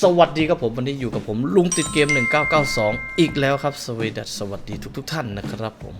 สวัสดีครับผมวันนี้อยู่กับผมลุงติดเกม 1992 อีกแล้วครับสวีดัสสวัสดีทุกๆทท่านนะครับผม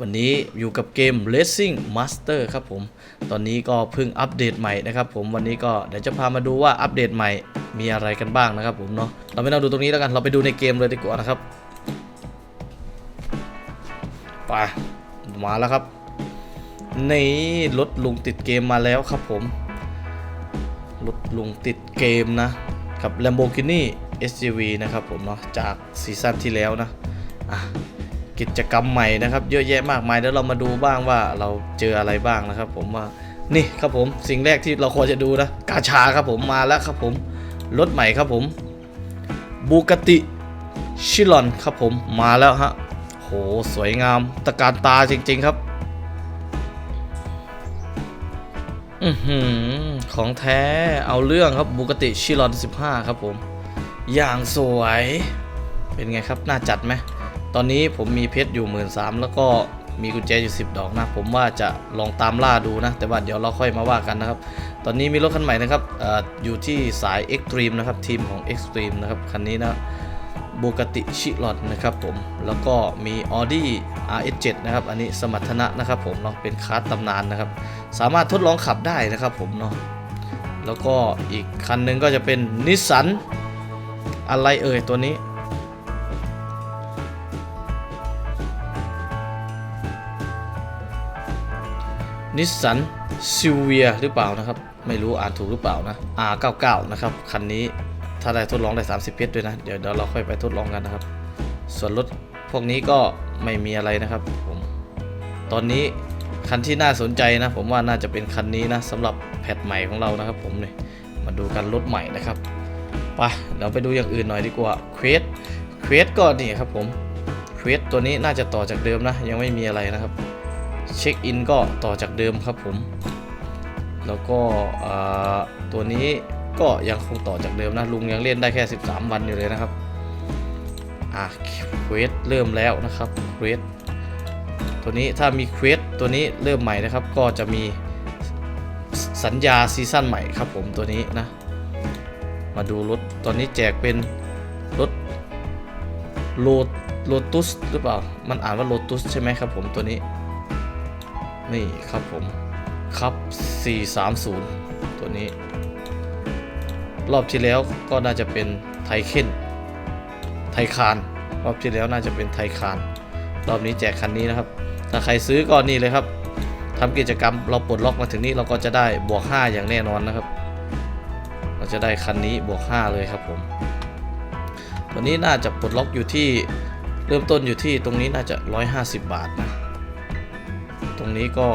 วันนี้อยู่กับเกม Racing Master ครับผม ตอนนี้ก็เพิ่งอัปเดตใหม่นะครับผมวันนี้ก็เดี๋ยวจะพามาดูว่าอัปเดตใหม่มีอะไรกันบ้างนะครับผมเนาะเราไม่ต้องดูตรงนี้แล้วกันเราไปดูในเกมเลยดีกว่านะครับไปมาแล้วครับนี่รถลุงติดเกมมาแล้วครับผมรถลุงติดเกมนะ กับ Lamborghini SUV นะครับผมเนาะจากซีซั่นที่แล้วนะอะกิจกรรมใหม่นะครับ เยอะแยะมากมายเดี๋ยวเรามาดูบ้างว่าเราเจออะไรบ้างนะครับผมว่านี่ครับผมสิ่งแรกที่เราควรจะดูนะกาชาครับผมมาแล้วครับผมรถใหม่ครับผมบูกติชิลอนครับผมมาแล้วฮะโหสวยงามตะการตาจริง ๆ ครับ อือหือของแท้เอาเรื่องครับบุกติชิลอน 15 ครับผม อย่างสวย เป็นไงครับ น่าจัดไหม ตอนนี้ผมมีเพชรอยู่1 3ื่นแล้วก็มีกุญแจอยู่ 10 ดอกนะ ผมว่าจะลองตามล่าดูนะ แต่ว่าเดี๋ยวเราค่อยมาว่ากันนะครับ ตอนนี้มีรถคันใหม่นะครับอออยู่ที่สาย Extreme นะครับ ทีมของ Extreme นะครับ คันนี้นะ บูกติชิลอนนะครับผม แล้วก็มี Audi RS7 นะครับ อันนี้สมรรถนะนะครับผมเนาะ เป็นคาร์ตตำนานนะครับ สามารถทดลองขับได้นะครับผมเนาะ แล้วก็อีกคันหนึ่งก็จะเป็นนิสสันอะไรเอ่ยตัวนี้ นิสสันซิเวียหรือเปล่านะครับ ไม่รู้อ่านถูกหรือเปล่านะ R99 นะครับ คันนี้าได้ทดลองได้ 30 เพชรด้วยนะ เดี๋ยวเดี๋ยวเราค่อยไปทดลองกันนะครับ ส่วนรถพวกนี้ก็ไม่มีอะไรนะครับผมตอนนี้คันที่น่าสนใจนะ ผมว่าน่าจะเป็นคันนี้นะสำหรับแพทใหม่ของเรานะครับ ผมเนี่ยมาดูกันรถใหม่นะครับไปเราไปดูอย่างอื่นหน่อยดีกว่าเควสเควสก็นี่ครับผมเควสตัวนี้น่าจะต่อจากเดิมนะ ยังไม่มีอะไรนะครับเช็คอินก็ต่อจากเดิมครับผม แล้วก็ตัวนี้ ก็ยังคงต่อจากเดิมนะลุงยังเล่นได้แค่ 13 วันอยู่เลยนะครับอะเควสเริ่มแล้วนะครับเควสตัวนี้ถ้ามีเควสตัวนี้เริ่มใหม่นะครับ ก็จะมีสัญญาซีซั่นใหม่ครับผมตัวนี้นะ มาดูรถตอนนี้แจกเป็นรถโลโลตุสหรือเปล่า มันอ่านว่าโลตุสใช่ไหมครับผมตัวนี้ นี่ครับผมครับ 430 ตัวนี้ รอบที่แล้วก็น่าจะเป็นไทเคนไทคานรอบที่แล้วน่าจะเป็นไทคานรอบนี้แจกคันนี้นะครับ ถ้าใครซื้อก็นี่เลยครับทำกิจกรรมเราปลดล็อกมาถึงนี้เราก็จะได้บวก 5 อย่างแน่นอนนะครับ เราจะได้คันนี้บวก 5 เลยครับผมตัวนี้น่าจะปลดล็อกอยู่ที่เริ่มต้นอยู่ที่ตรงนี้น่าจะ 150 บาทนะตรงนี้ก็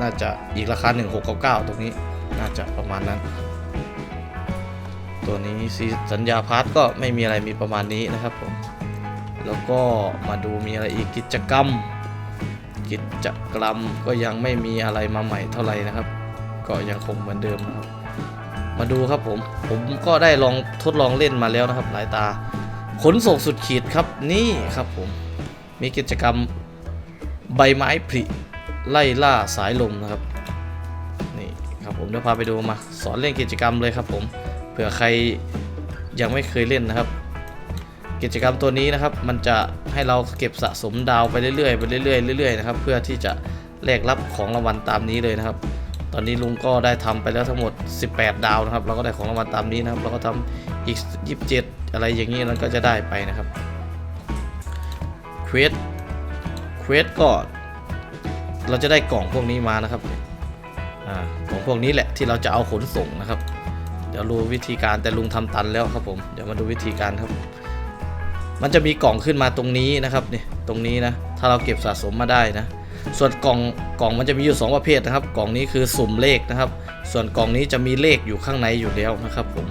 น่าจะอีกราคา 1699 ตรงนี้น่าจะประมาณนั้น ตัวนี้ซีสัญญาพาร์ทก็ไม่มีอะไรมีประมาณนี้นะครับผมแล้วก็มาดูมีอะไรอีกกิจกรรม กิจกรรมก็ยังไม่มีอะไรมาใหม่เท่าไหร่นะครับ ก็ยังคงเหมือนเดิมครับ มาดูครับผมผมก็ได้ลองทดลองเล่นมาแล้วนะครับ หลายตา ขนส่งสุดขีดครับนี่ครับผมมีกิจกรรมใบไม้ผลิไล่ล่าสายลมนะครับนี่ครับผมเดี๋ยวพาไปดูมา สอนเล่นกิจกรรมเลยครับผม เผื่อใครยังไม่เคยเล่นนะครับ กิจกรรมตัวนี้นะครับ มันจะให้เราเก็บสะสมดาวไปเรื่อยๆไปเรื่อยๆเรื่อยๆนะครับ เพื่อที่จะแลกรับของรางวัลตามนี้เลยนะครับ ตอนนี้ลุงก็ได้ทำไปแล้วทั้งหมด 18 ดาวนะครับ เราก็ได้ของรางวัลตามนี้นะครับ เราก็ทำอีก 27 อะไรอย่างนี้แล้วก็จะได้ไปนะครับเควสเควสก็เราจะได้กล่องพวกนี้มานะครับ อ่ากล่องพวกนี้แหละที่เราจะเอาขนส่งนะครับ ดี๋ยวรู้วิธีการแต่ลุงทำตันแล้วครับผม เดี๋ยวมาดูวิธีการครับ มันจะมีกล่องขึ้นมาตรงนี้นะครับนี่ตรงนี้นะ ถ้าเราเก็บสะสมมาได้นะ ส่วนกล่องกล่องมันจะมีอยู่ 2 ประเภทนะครับ กล่องนี้คือสุ่มเลขนะครับ ส่วนกล่องนี้จะมีเลขอยู่ข้างในอยู่แล้วนะครับผม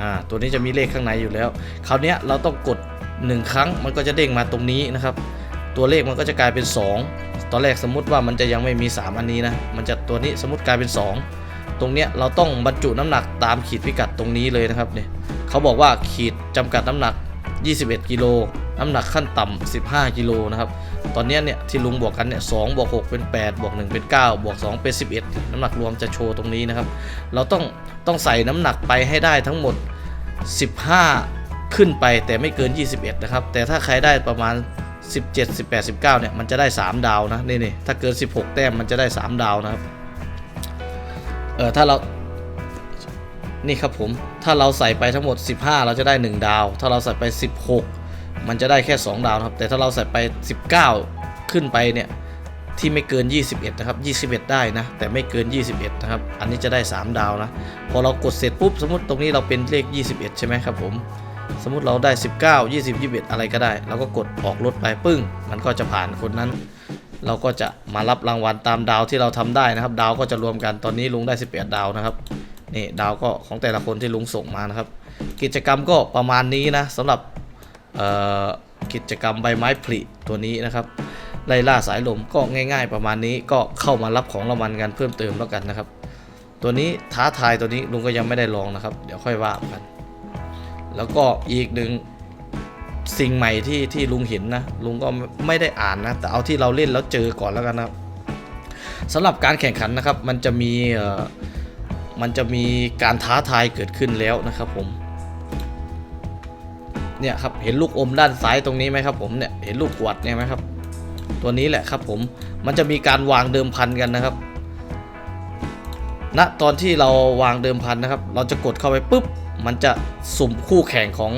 อ่าตัวนี้จะมีเลขข้างในอยู่แล้ว คราวนี้เราต้องกด 1 ครั้งมันก็จะเด้งมาตรงนี้นะครับ ตัวเลขมันก็จะกลายเป็น 2 ตอนแรกสมมุติว่ามันจะยังไม่มี 3 อันนี้นะ มันจะตัวนี้สมมติกลายเป็น 2 ตรงเนี้ยเราต้องบรรจุน้ำหนักตามขีดพิกัดตรงนี้เลยนะครับเนี่ยเขาบอกว่าขีดจำกัดน้ำหนัก 21 กิโลน้ำหนักขั้นต่ำ15 กิโลนะครับ ตอนนี้เนี่ยที่ลุงบวกกันเนี่ยสบวก6เป็น 8 บวก 1 เป็น 9 บวก 2 เป็น 11 น้ำหนักรวมจะโชว์ตรงนี้นะครับ เราต้องต้องใส่น้ำหนักไปให้ได้ทั้งหมด 15 ขึ้นไปแต่ไม่เกิน 21 นะครับ แต่ถ้าใครได้ประมาณ 17 18 19 เนี่ยมันจะได้ 3 ดาวนะนี่นี่ถ้าเกิน 16 แต้มมันจะได้ 3 ดาวนะครับ เออถ้าเรานี่ครับผมถ้าเราใส่ไปทั้งหมด 15 เราจะได้ 1 ดาว ถ้าเราใส่ไป 16 มันจะได้แค่ 2 ดาวครับ แต่ถ้าเราใส่ไป 19 ขึ้นไปเนี่ยที่ไม่เกิน 21 นะครับ 21 ได้นะ แต่ไม่เกิน 21 นะครับ อันนี้จะได้ 3 ดาวนะ พอเรากดเสร็จปุ๊บ สมมติตรงนี้เราเป็นเลข 21 ใช่ไหมครับผม สมมติเราได้ 19 20 21 อะไรก็ได้ เราก็กดออกรถไปปึ้ง มันก็จะผ่านคนนั้น เราก็จะมารับรางวัลตามดาวที่เราทำได้นะครับ ดาวก็จะรวมกันตอนนี้ลุงได้18ดาวนะครับนี่ดาวก็ของแต่ละคนที่ลุงส่งมานะครับ กิจกรรมก็ประมาณนี้นะสำหรับกิจกรรมใบไม้ผลิตัวนี้นะครับไล่ล่าสายลมก็ง่าย ๆ ประมาณนี้ก็เข้ามารับของรางวัลกันเพิ่มเติมแล้วกันนะครับ ตัวนี้ท้าทายตัวนี้ลุงก็ยังไม่ได้ลองนะครับ เดี๋ยวค่อยว่ากัน แล้วก็อีกหนึ่ง สิ่งใหม่ที่ที่ลุงเห็นนะ ลุงก็ไม่ได้อ่านนะ แต่เอาที่เราเล่นแล้วเจอก่อนแล้วกันนะครับสำหรับการแข่งขันนะครับ มันจะมีมันจะมีการท้าทายเกิดขึ้นแล้วนะครับผมเนี่ยครับเห็นลูกอมด้านซ้ายตรงนี้ไหมครับผมเนี่ยเห็นลูกกวาดเนี่ยไหมครับ ตัวนี้แหละครับผมมันจะมีการวางเดิมพันกันนะครับณตอนที่เราวางเดิมพันนะครับ เราจะกดเข้าไปปุ๊บมันจะสุ่มคู่แข่งของ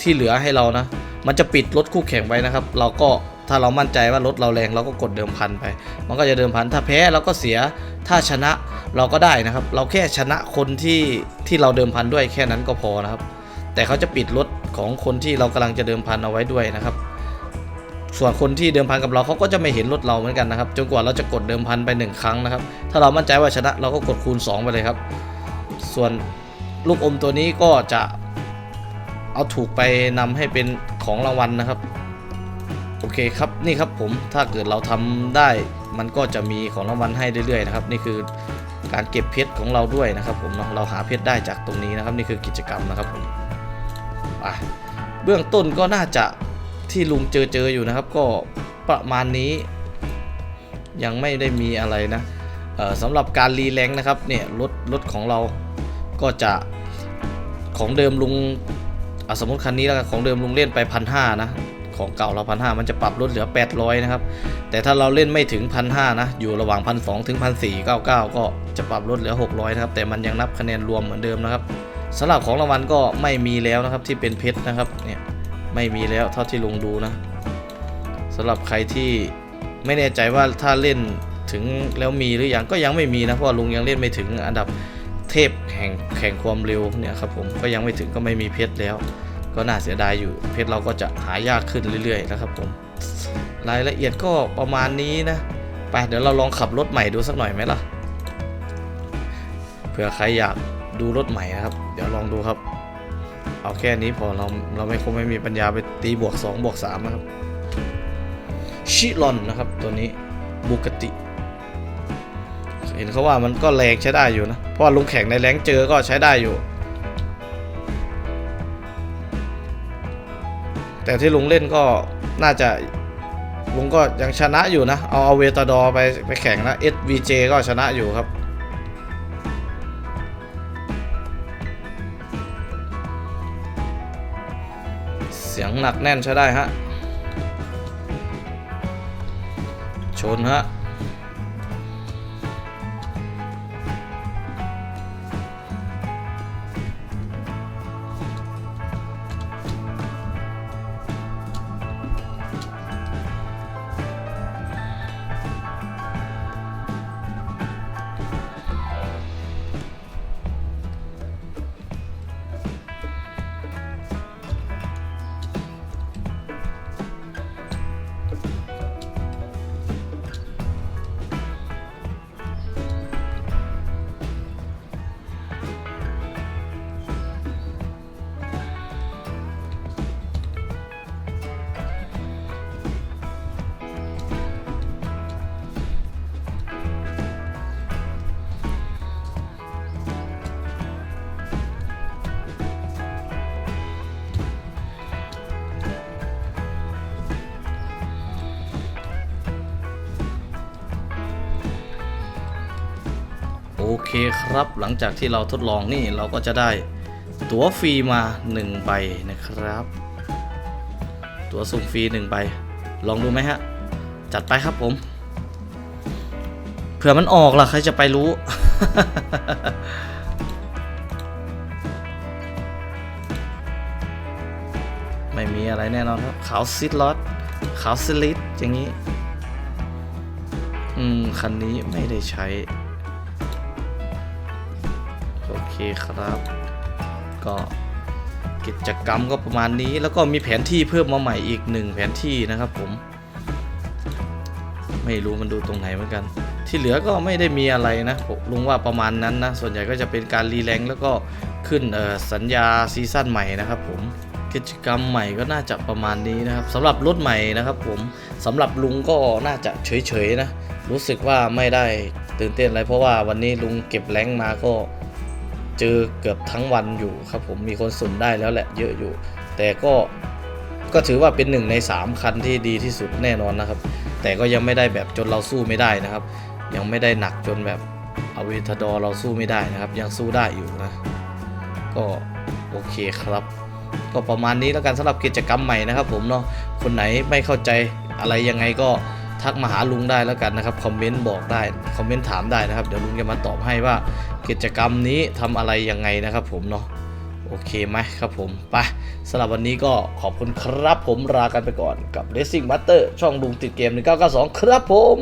ที่เหลือให้เรานะ มันจะปิดรถคู่แข่งไว้นะครับ เราก็ถ้าเรามั่นใจว่ารถเราแรงเราก็กดเดิมพันไป มันก็จะเดิมพันถ้าแพ้เราก็เสียถ้าชนะเราก็ได้นะครับ เราแค่ชนะคนที่ที่เราเดิมพันด้วยแค่นั้นก็พอนะครับ แต่เขาจะปิดรถของคนที่เรากำลังจะเดิมพันเอาไว้ด้วยนะครับ ส่วนคนที่เดิมพันกับเราเขาก็จะไม่เห็นรถเราเหมือนกันนะครับจนกว่าเราจะกดเดิมพันไปหนึ่งครั้งนะครับ ถ้าเรามั่นใจว่าชนะเราก็กดคูณ 2 ไปเลยครับ ส่วนลูกอมตัวนี้ก็จะ เอาถูกไปนำให้เป็นของรางวัลนะครับ โอเคครับนี่ครับผมถ้าเกิดเราทำได้มันก็จะมีของรางวัลให้เรื่อยๆนะครับ นี่คือการเก็บเพชรของเราด้วยนะครับผมเนาะเราหาเพชรได้จากตรงนี้นะครับ นี่คือกิจกรรมนะครับผมไปเบื้องต้นก็น่าจะที่ลุงเจอเจออยู่นะครับ ก็ประมาณนี้ ยังไม่ได้มีอะไรนะสำหรับการรีแรงค์นะครับเนี่ยรถรถของเราก็จะของเดิมลุง เอะสมมติคันนี้แล้วของเดิมลุงเล่นไปพันห้านะ ของเก่าเราพันห้ามันจะปรับลดเหลือ 800 นะครับ แต่ถ้าเราเล่นไม่ถึงพันห้านะ อยู่ระหว่างพันสถึงพันสี่เก้าเก้าก็จะปรับลดเหลือ 600 นะครับ แต่มันยังนับคะแนนรวมเหมือนเดิมนะครับสำหรับของรางวัลก็ไม่มีแล้วนะครับที่เป็นเพชรนะครับเนี่ยไม่มีแล้วเท่าที่ลุงดูนะสำหรับใครที่ไม่แน่ใจว่าถ้าเล่นถึงแล้วมีหรือยังก็ยังไม่มีนะเพราะลุงยังเล่นไม่ถึงอันดับ เทพแห่งแข่งความเร็วเนี่ยครับผมก็ยังไม่ถึงก็ไม่มีเพชรแล้ว ก็น่าเสียดายอยู่ เพชรเราก็จะหายากขึ้นเรื่อยๆนะครับผมรายละเอียดก็ประมาณนี้นะไปเดี๋ยวเราลองขับรถใหม่ดูสักหน่อยไหมล่ะเผื่อใครอยากดูรถใหม่นะครับ เดี๋ยวลองดูครับ เอาแค่นี้พอเราเราไม่คงไม่มีปัญญาไปตีบวก2บวก3นะครับชิลอนนะครับตัวนี้บุกติ เห็นเขาว่ามันก็แรงใช้ได้อยู่นะ เพราะลุงแข่งในแรงเจอก็ใช้ได้อยู่ แต่ที่ลุงเล่นก็น่าจะลุงก็ยังชนะอยู่นะ เอาเอาเวตาดอไปไปแข่งนะ SVJ ก็ชนะอยู่ครับ เสียงหนักแน่นใช้ได้ฮะ ชนฮะ ครับ หลังจากที่เราทดลองนี่เราก็จะได้ตั๋วฟรีมา1ใบนะครับ ตั๋วสุ่มฟรี1ใบ ลองดูไหมฮะ จัดไปครับผม เผื่อมันออกล่ะใครจะไปรู้ ไม่มีอะไรแน่นอนครับขาวซิดลอดขาวซิลิดอย่างนี้ อืม คันนี้ไม่ได้ใช้ เคครับ ก็กิจกรรมก็ประมาณนี้แล้วก็มีแผนที่เพิ่มมาใหม่อีกหนึ่งแผนที่นะครับผม ไม่รู้มันดูตรงไหนเหมือนกัน ที่เหลือก็ไม่ได้มีอะไรนะผมลุงว่าประมาณนั้นนะ ส่วนใหญ่ก็จะเป็นการรีแรงค์แล้วก็ขึ้นสัญญาซีซั่นใหม่นะครับผมกิจกรรมใหม่ก็น่าจะประมาณนี้นะครับสำหรับรถใหม่นะครับผมสำหรับลุงก็น่าจะเฉยๆนะ รู้สึกว่าไม่ได้ตื่นเต้นอะไรเพราะว่าวันนี้ลุงเก็บแรงมาก็ เจอเกือบทั้งวันอยู่ครับผมมีคนสุ่มได้แล้วแหละเยอะอยู่ แต่ก็ก็ถือว่าเป็นหนึ่งใน 3 คันที่ดีที่สุดแน่นอนนะครับ แต่ก็ยังไม่ได้แบบจนเราสู้ไม่ได้นะครับ ยังไม่ได้หนักจนแบบอเวทดอเราสู้ไม่ได้นะครับ ยังสู้ได้อยู่นะ ก็โอเคครับ ก็ประมาณนี้แล้วกันสำหรับกิจกรรมใหม่นะครับ ผมเนาะคนไหนไม่เข้าใจอะไรยังไงก็ทักมาหาลุงได้แล้วกันนะครับคอมเมนต์บอกได้คอมเมนต์ถามได้นะครับ เดี๋ยวลุงจะมาตอบให้ว่า กิจกรรมนี้ทำอะไรยังไงนะครับผมเนาะโอเคไหมครับผมไปสำหรับวันนี้ก็ขอบคุณครับผมลากันไปก่อนกับ Racing Master ช่องลุงติดเกม 1992 ครับผม